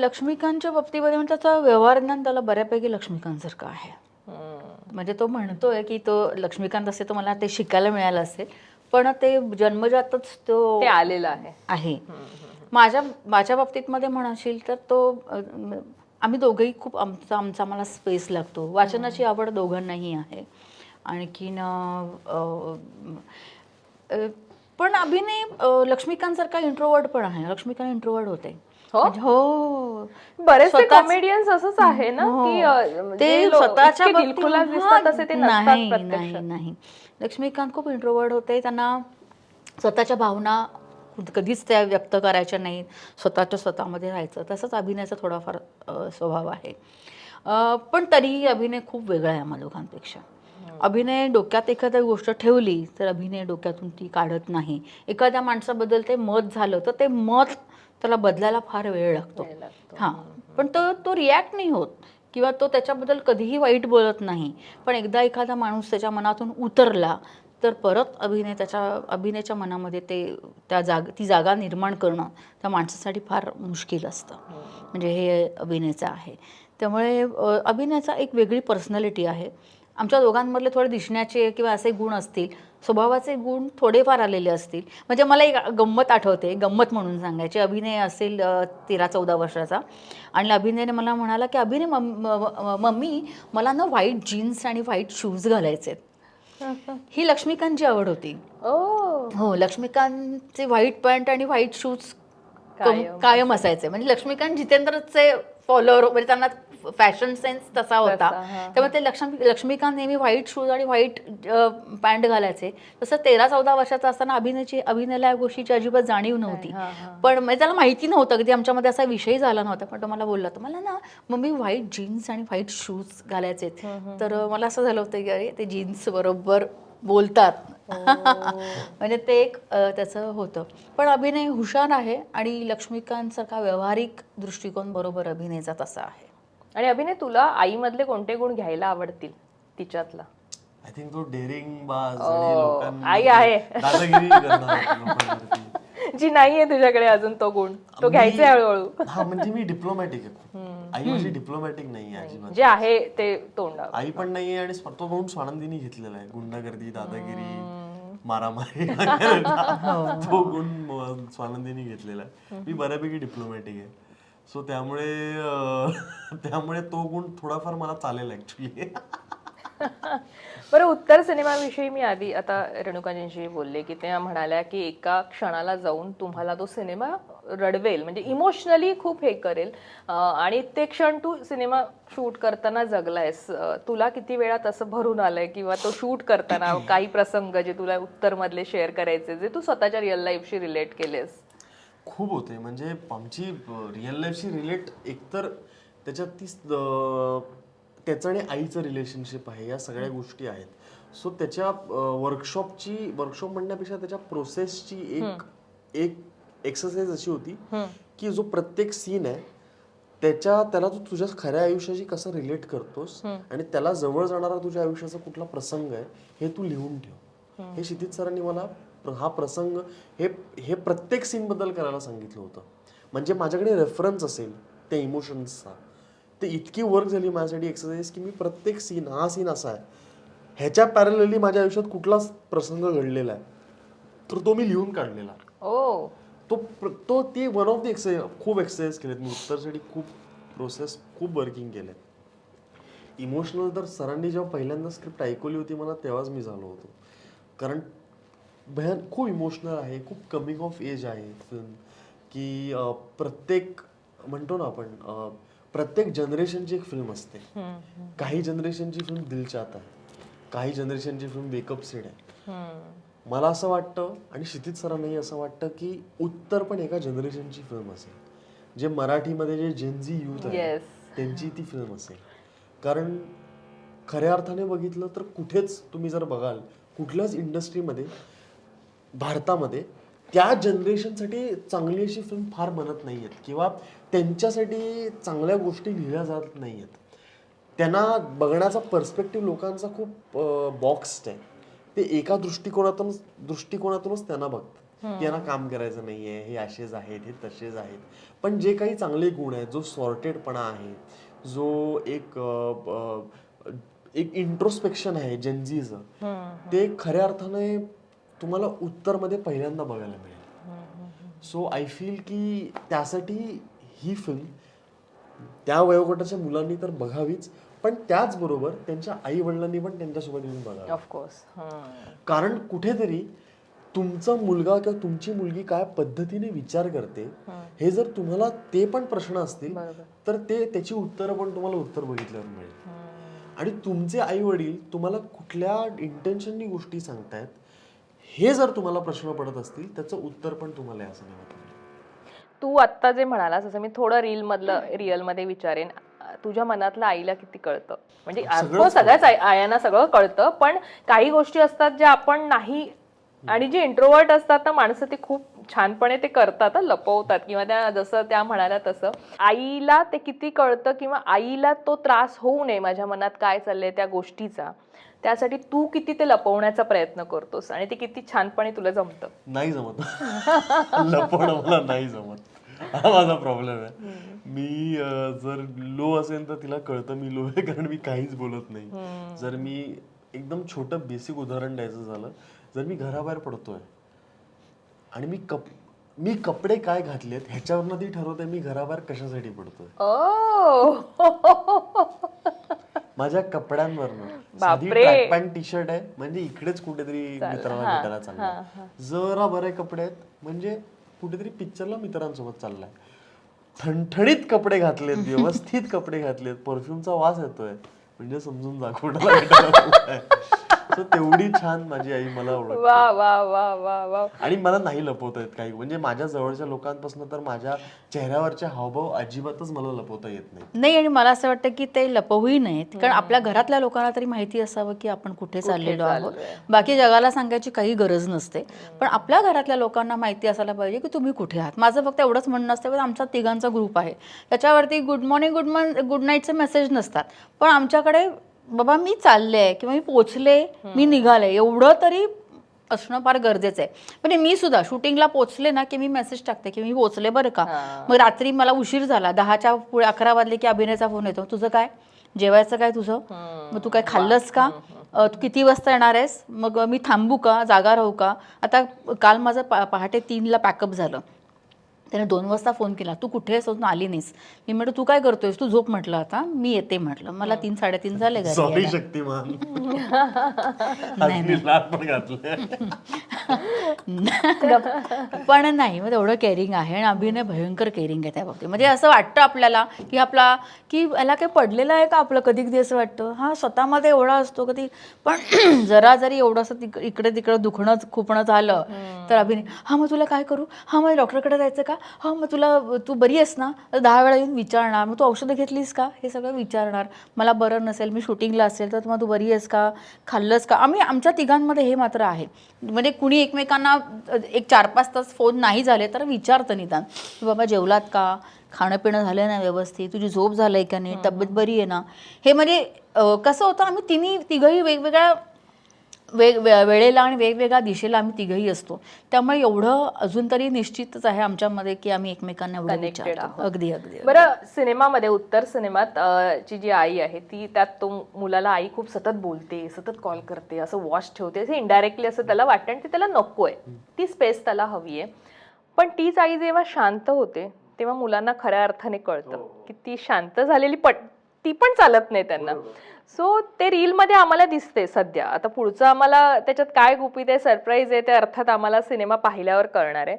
लक्ष्मीकांतच्या बाबतीमध्ये म्हणजे त्याचा व्यवहार ज्ञान त्याला बऱ्यापैकी लक्ष्मीकांतसारखं आहे. म्हणजे तो म्हणतोय की तो लक्ष्मीकांत असे तो मला ते शिकायला मिळालं असेल. पण ते जन्मजातच तो ते आलेलं आहे. माझ्या माझ्या बाबतीत मध्ये म्हणशील तर तो आम्ही दोघंही खूप आमचा आमचा आम्हाला स्पेस लागतो. वाचनाची आवड दोघांनाही आहे. आणखीन पण अभिनय अ, लक्ष्मीकांत इंट्रोवर्ड पण आहे. लक्ष्मीकांत इंट्रोवर्ड होते. हो? म्हणजे हो. बरेचसे स्वतःच- कॉमेडियन्स असंच आहे ना हो. की अ, ते लो- स्वतःच्या इतके बाबतीत- दिलखुलास हा, दिसतात तसे ते नसतात नाही नाही प्रत्यक्षात नाही. लक्ष्मीकांत खूप इंट्रोवर्ड होते. त्यांना स्वतःच्या भावना कधीच त्या व्यक्त करायच्या नाहीत. स्वतःच्या स्वतःमध्ये राहायचं. तसंच अभिनयाचा थोडाफार अ, स्वभाव आहे. अ, पण तरीही अभिनय खूप वेगळा आहे आम्हा दोघांपेक्षा अभिनय डोक्यात एखादी गोष्ट ठेवली तर अभिनय डोक्यातून ती काढत नाही. एखाद्या माणसाबद्दल ते मत झालं तर ते मत त्याला बदलायला फार वेळ लागतो. हां. पण तो तो रिॲक्ट नाही होत किंवा तो त्याच्याबद्दल कधीही वाईट बोलत नाही. पण एकदा एखादा माणूस त्याच्या मनातून उतरला तर परत अभिनय त्याच्या अभिनयाच्या मनामध्ये ते त्या जाग ती जागा निर्माण करणं त्या माणसासाठी फार मुश्किल असतं. म्हणजे हे अभिनयाचं आहे. त्यामुळे अभिनयाचा एक वेगळी पर्सनॅलिटी आहे. आमच्या दोघांमधले थोडे दिसण्याचे किंवा असे गुण असतील स्वभावाचे गुण थोडेफार आलेले असतील. म्हणजे मला एक गंमत आठवते गंमत म्हणून सांगायची. अभिनय असेल तेरा चौदा वर्षाचा. आणि अभिनयने मला म्हणाला की अभिनय मम- मम्मी मला ना व्हाईट जीन्स आणि व्हाईट शूज घालायचे ही लक्ष्मीकांतची आवड होती. हो लक्ष्मीकांतचे व्हाईट पॅन्ट आणि व्हाईट शूज. कायम असायचे. म्हणजे लक्ष्मीकांत जितेंद्रचे फॉलोअर म्हणजे त्यांना फॅशन सेन्स तसा होता. त्यामुळे ते लक्ष्मी लक्ष्मीकांत नेहमी व्हाईट शूज आणि व्हाईट पॅन्ट घालायचे. तसं तेरा चौदा वर्षाचा असताना अभिनयाची अभिनयाला या गोष्टीची अजिबात जाणीव नव्हती. पण म्हणजे त्याला माहिती नव्हतं कधी आमच्यामध्ये असा विषय झाला नव्हता. पण तो मला बोलला तर मला ना मम्मी व्हाईट जीन्स आणि व्हाईट शूज घालायचे तर मला असं झालं होतं की अरे ते जीन्स बरोबर बोलतात. म्हणजे ते एक त्याचं होतं. पण अभिनय हुशार आहे आणि लक्ष्मीकांतसारखा व्यावहारिक दृष्टिकोन बरोबर अभिनयचा तसा आहे. आणि अभिनय तुला आईमधले कोणते गुण घ्यायला आवडतील तिच्यातला? आय थिंक तो डेअरिंग बाज ओ, आणि लोकांना आई आहे. दादागिरी करणार लोकांवरती. जी नाहीये तुझ्याकडे अजून तो गुण. तो मी- घ्यायचा आहे हळूहळू. हा म्हणजे मी डिप्लोमॅटिक आहे. आई माझी डिप्लोमॅटिक नाही आहे अजिबात. जे आहे ते तोंडावर. आई पण नाहीये आणि स्व- तो गुण स्वानंदीने घेतलेला आहे. गुंडागर्दी दादागिरी मारामारी तो गुण म- स्वानंदीने घेतलेला आहे. मी बऱ्यापैकी डिप्लोमॅटिक आहे. सो त्यामुळे त्यामुळे तो गुण थोडाफार मला चालेल ऍक्च्युली बरं उत्तर सिनेमाविषयी मी आधी आता रेणुकाजींशी बोलले की त्या म्हणाल्या की एका क्षणाला जाऊन तुम्हाला तो सिनेमा रडवेल म्हणजे इमोशनली खूप हे करेल. आणि ते क्षण तू सिनेमा शूट करताना जगलायस. तुला किती वेळात असं भरून आलंय किंवा तो शूट करताना काही प्रसंग जे तुला उत्तर मधले शेअर करायचे जे तू स्वतःच्या रिअल लाईफशी रिलेट केलेस? खूप होते. म्हणजे आमची रिअल लाईफशी रिलेट एकतर त्याच्यात ती त्याचं आणि आईचं रिलेशनशिप आहे या सगळ्या गोष्टी आहेत. सो त्याच्या वर्कशॉपची वर्कशॉप म्हणण्यापेक्षा त्याच्या प्रोसेसची एक एक एक्सरसाइज अशी होती की जो प्रत्येक सीन आहे त्याच्या त्याला तू तुझ्या खऱ्या आयुष्याशी कसं रिलेट करतोस आणि त्याला जवळ जाणारा तुझ्या आयुष्याचा कुठला प्रसंग आहे हे तू लिहून ठेव. हे. क्षितिज सरांनी मला हा प्रसंग हे हे प्रत्येक सीन बद्दल करायला सांगितलं होतं. म्हणजे माझ्याकडे रेफरन्स असेल त्या इमोशन्सचा ते इतकी वर्क झाली माझ्यासाठी एक्सरसाइज की मी प्रत्येक सीन हा सीन असा आहे. ह्याच्या पॅरलली माझ्या आयुष्यात कुठलाच प्रसंग घडलेला आहे. तर तो मी लिहून काढलेला. ओ. तो प्र- तो ते वन ऑफ द एक्सरसाइज खूप एक्सरसाइज केलेत. मी उत्तरसाठी खूप प्रोसेस खूप वर्किंग केले इमोशनल तर सरांनी जेव्हा पहिल्यांदा स्क्रिप्ट ऐकवली होती मला तेव्हाच मी झालो होतो. कारण भयान खूप इमोशनल आहे खूप कमिंग ऑफ एज आहे फिल्म की अं, प्रत्येक म्हणतो ना आपण अं, प्रत्येक जनरेशनची एक फिल्म असते. काही जनरेशनची फिल्म दिलचात आहे. काही जनरेशनची फिल्म वेकअप सीड आहे. मला असं वाटतं आणि क्षितिज सरांनाही असं वाटतं की उत्तर पण एका जनरेशनची फिल्म असेल. जे मराठीमध्ये जे जेनझी युथ आहे Yes. त्यांची ती फिल्म असेल. कारण खऱ्या अर्थाने बघितलं तर कुठेच तुम्ही जर बघाल कुठल्याच इंडस्ट्रीमध्ये भारतामध्ये त्या जनरेशनसाठी चांगली अशी फिल्म फार बनत नाही आहेत किंवा त्यांच्यासाठी चांगल्या गोष्टी लिहिल्या जात नाही आहेत त्यांना बघण्याचा पर्स्पेक्टिव्ह लोकांचा खूप बॉक्स्ड आहे. ते एका दृष्टिकोनातून दृष्टिकोनातूनच त्यांना बघतात. की यांना काम करायचं नाहीये हे असेच आहेत हे तसेच आहेत. पण जे काही चांगले गुण आहेत जो सॉर्टेडपणा आहे जो एक एक इंट्रोस्पेक्शन आहे जेन्झीचं ते खऱ्या अर्थाने तुम्हाला उत्तरमध्ये पहिल्यांदा बघायला मिळेल. सो आय फील की त्यासाठी ही फिल्म त्या वयोगटाच्या मुलांनी तर बघावीच पण त्याचबरोबर त्यांच्या आई वडिलांनी पण त्यांच्यासोबत येऊन बघावं. ऑफकोर्स कारण कुठेतरी तुमचा मुलगा किंवा तुमची मुलगी काय पद्धतीने विचार करते हे. जर तुम्हाला ते पण प्रश्न असतील तर ते त्याची उत्तरं पण तुम्हाला उत्तर बघितल्यावर मिळेल. आणि तुमचे आई वडील तुम्हाला कुठल्या इंटेन्शननी गोष्टी सांगतायत हे जर तुम्हाला प्रश्न पडत असतील त्याचं उत्तर पण तुम्हाला सिनेमात मिळेल तू आत्ता जे म्हणालास असं मी थोडं रील मधलं रिअलमध्ये विचारेन तुझ्या मनातलं आईला किती कळतं? म्हणजे हो सगळ्याच आयांना सगळं कळतं पण काही गोष्टी असतात ज्या आपण नाही. आणि जे इंट्रोवर्ट असतात ना माणसं ते खूप छानपणे ते करतात लपवतात. किंवा त्या जसं त्या म्हणाल्या तसं. आईला ते किती कळतं किंवा आईला तो त्रास होऊ नये माझ्या मनात काय चाललंय त्या गोष्टीचा. त्यासाठी तू किती ते लपवण्याचा प्रयत्न करतोस आणि ते किती छानपणे तुला जमतं? नाही जमत. लपवणं मला नाही जमत. हा माझा प्रॉब्लेम आहे. मी जर लो असेल तर तिला कळतं मी लो आहे कारण मी काहीच बोलत नाही. जर मी एकदम छोटं बेसिक उदाहरण द्यायचं झालं जर मी घराबाहेर पडतोय आणि मी कप मी कपडे काय घातलेत ह्याच्यावरनं ती ठरवते मी घराबाहेर कशासाठी पडतोय. माझ्या कपड्यांवरनं. साधी ट्रॅक पॅन्ट टी शर्ट आहे म्हणजे इकडेच कुठेतरी मित्राला भेटायला चाललाय. जरा बरे कपडे आहेत म्हणजे कुठेतरी पिक्चरला मित्रांसोबत चाललाय. ठणठणीत कपडे घातलेत व्यवस्थित कपडे घातलेत परफ्यूमचा वास येतोय. म्हणजे समजून जा कोणाला भेटायला So तेवढी छान माझी आई मला वा वा वा वा वा. आणि मला नाही लपवता येत काही. म्हणजे माझ्या जवळच्या लोकांपासून तर माझ्या चेहऱ्यावरचे हावभाव अजिबातच मला लपवता येत नाही नाही आणि मला असं वाटतं की ते लपवूही नाहीत. कारण आपल्या घरातल्या लोकांना तरी माहिती असावं की आपण कुठे चाललेलो आहोत. बाकी जगाला सांगायची काही गरज नसते. पण आपल्या घरातल्या लोकांना माहिती असायला पाहिजे की तुम्ही कुठे आहात. माझं फक्त एवढंच म्हणणं असतं की आमचा तिघांचा ग्रुप आहे. त्याच्यावरती good morning good morning good नाईटचे message नसतात. पण आमच्याकडे बाबा मी चालले किंवा मी पोचले मी निघाले. एवढं तरी असणं फार गरजेचं आहे. पण मी सुद्धा शूटिंगला पोचले ना की मी मेसेज टाकते की मी पोचले बरं का. मग रात्री मला उशीर झाला. दहाच्या पुढे अकरा वाजले की अभिनयचा फोन येतो. तुझं काय? जेवायचं काय तुझं? मग तू काय खाल्लंस का? तू किती वाजता येणार आहेस? मग मी थांबू का? जागा राहू का? आता काल माझं पा पहाटे तीनला पॅकअप झालं. त्याने दोन वाजता फोन केला तू कुठे आहेस? अजून आली नाहीस. मी म्हटलं तू काय करतोयस? तू झोप म्हटलं आता. मी येते म्हटलं. मला तीन साडेतीन झाले घरी सॉरी यायला. शक्तिमान. आज मी लाट पण घातले गप- पण नाही मग तेवढं केअरिंग आहे आणि अभिनय भयंकर केअरिंग आहे त्या बाबतीत. म्हणजे असं वाटतं आपल्याला की आपला की याला काही पडलेलं आहे का आपलं कधी कधी असं वाटतं? हा स्वतःमध्ये एवढा असतो कधी. पण जरा जरी एवढंसं तिक इकडे तिकडे दुखणं खुपणं झालं तर अभिनय हा मग तुला काय करू? हा मग डॉक्टरकडे जायचं का? हा मग तुला तू बरी आहेस ना? तर दहा वेळा येऊन विचारणार मग तू औषधं घेतलीस का? हे सगळं विचारणार. मला बरं नसेल मी शूटिंगला असेल तर मग तू बरी आहेस का? खाल्लंस का? आम्ही आमच्या तिघांमध्ये हे मात्र आहे. म्हणजे कुणी एकमेकांना अ, एक चार पाच तास फोन नाही झाले तर विचारतं निदान. की बाबा जेवलात का? खाणं पिणं झालं ना व्यवस्थित? तुझी झोप झालंय का नाही? तब्येत बरी आहे ना? हे म्हणजे कसं होतं आम्ही तिन्ही तिघही वेगवेगळ्या वेग वे- वेळेला आणि वेगवेगळ्या दिशेला आम्ही तिघही असतो. त्यामुळे एवढं अजून तरी निश्चितच आहे आमच्यामध्ये की आम्ही एकमेकांना. अगदी अगदी बरं सिनेमामध्ये उत्तर सिनेमात ची जी आई आहे ती त्यात तो मुलाला आई खूप सतत बोलते सतत कॉल करते असं वॉच ठेवते असं इनडायरेक्टली असं त्याला वाटतं आणि ते त्याला नको आहे ती स्पेस त्याला हवी आहे. पण तीच आई जेव्हा शांत होते तेव्हा मुलांना खऱ्या अर्थाने कळतं की ती शांत झालेली पट ती पण चालत नाही त्यांना. सो ते रील मध्ये आम्हाला दिसते सध्या. आता पुढचं आम्हाला त्याच्यात काय गुपित आहे सरप्राईज आहे ते अर्थात आम्हाला सिनेमा पाहिल्यावर कळणार आहे.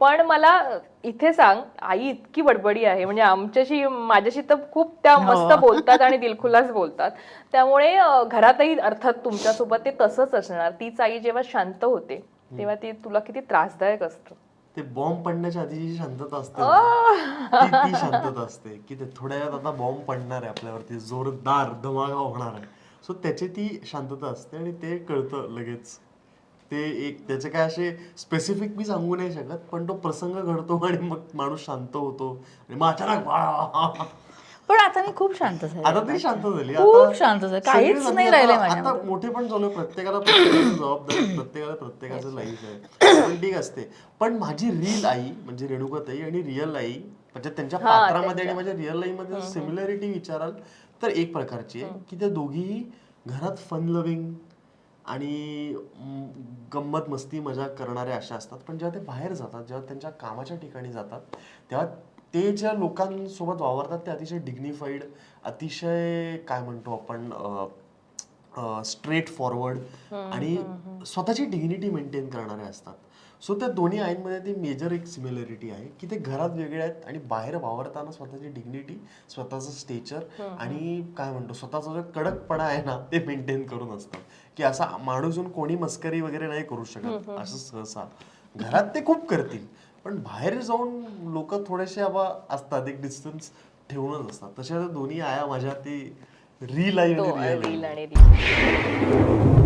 पण मला इथे सांग आई इतकी बडबडी आहे. म्हणजे आमच्याशी माझ्याशी तर खूप त्या मस्त बोलतात आणि दिलखुलास बोलतात. त्यामुळे घरातही अर्थात तुमच्यासोबत ते तसंच असणार. तीच आई जेव्हा शांत होते तेव्हा ती तुला किती त्रासदायक असतं. ते बॉम्ब पडण्याच्या आधी जी शांतता असते ना, ती ती शांतता असते. की ते थोड्या वेळात आता बॉम्ब पडणार आहे आपल्यावरती जोरदार धमाका होणार आहे. सो त्याची ती शांतता असते आणि ते कळतं लगेच. ते एक त्याचे काय असे स्पेसिफिक मी सांगू नाही शकत पण तो प्रसंग घडतो आणि मग माणूस शांत होतो. आणि मग अचानक वा- पण आता मी खूप शांत झाले आता ती शांत झाली. खूप शांत झाली. काहीच सगळेजण नाही आता- राहिलंय आता. मोठे पण झालो प्रत्येकाला प्रत्येकाची जबाबदारी प्रत्येकाला प्रत्येकाचं लाईफ आहे. पण ठीक असते. पण माझी रील आई म्हणजे रेणुकाताई आणि रिअल आई म्हणजे त्यांच्या पात्रामध्ये आणि माझ्या रिअल लाईफमध्ये सिमिलॅरिटी विचाराल तर एक प्रकारची आहे की त्या दोघीही घरात फन लव्हिंग आणि म, गंमत मस्ती मजा करणारे अशा असतात. पण जेव्हा ते बाहेर जातात जेव्हा त्यांच्या कामाच्या ठिकाणी जातात तेव्हा ते ज्या लोकांसोबत वावरतात ते अतिशय डिग्निफाईड अतिशय काय म्हणतो आपण स्ट्रेट फॉरवर्ड आणि स्वतःची डिग्निटी मेंटेन करणारे असतात. सो त्या दोन्ही आईंमध्ये ती मेजर एक सिमिलरिटी आहे की ते घरात वेगळे आहेत आणि बाहेर वावरताना स्वतःची डिग्निटी स्वतःचं स्टेचर आणि काय म्हणतो स्वतःचा जो कडकपणा आहे ना ते मेंटेन करून असतात. की असा माणूस कोणी मस्करी वगैरे नाही करू शकत असं सहसा. घरात ते खूप करतील. पण बाहेर जाऊन लोक थोडेसे आबा असतात एक डिस्टन्स ठेवूनच असतात. तशा त्या दोन्ही आया माझ्या ती रील आणि रील आणि रील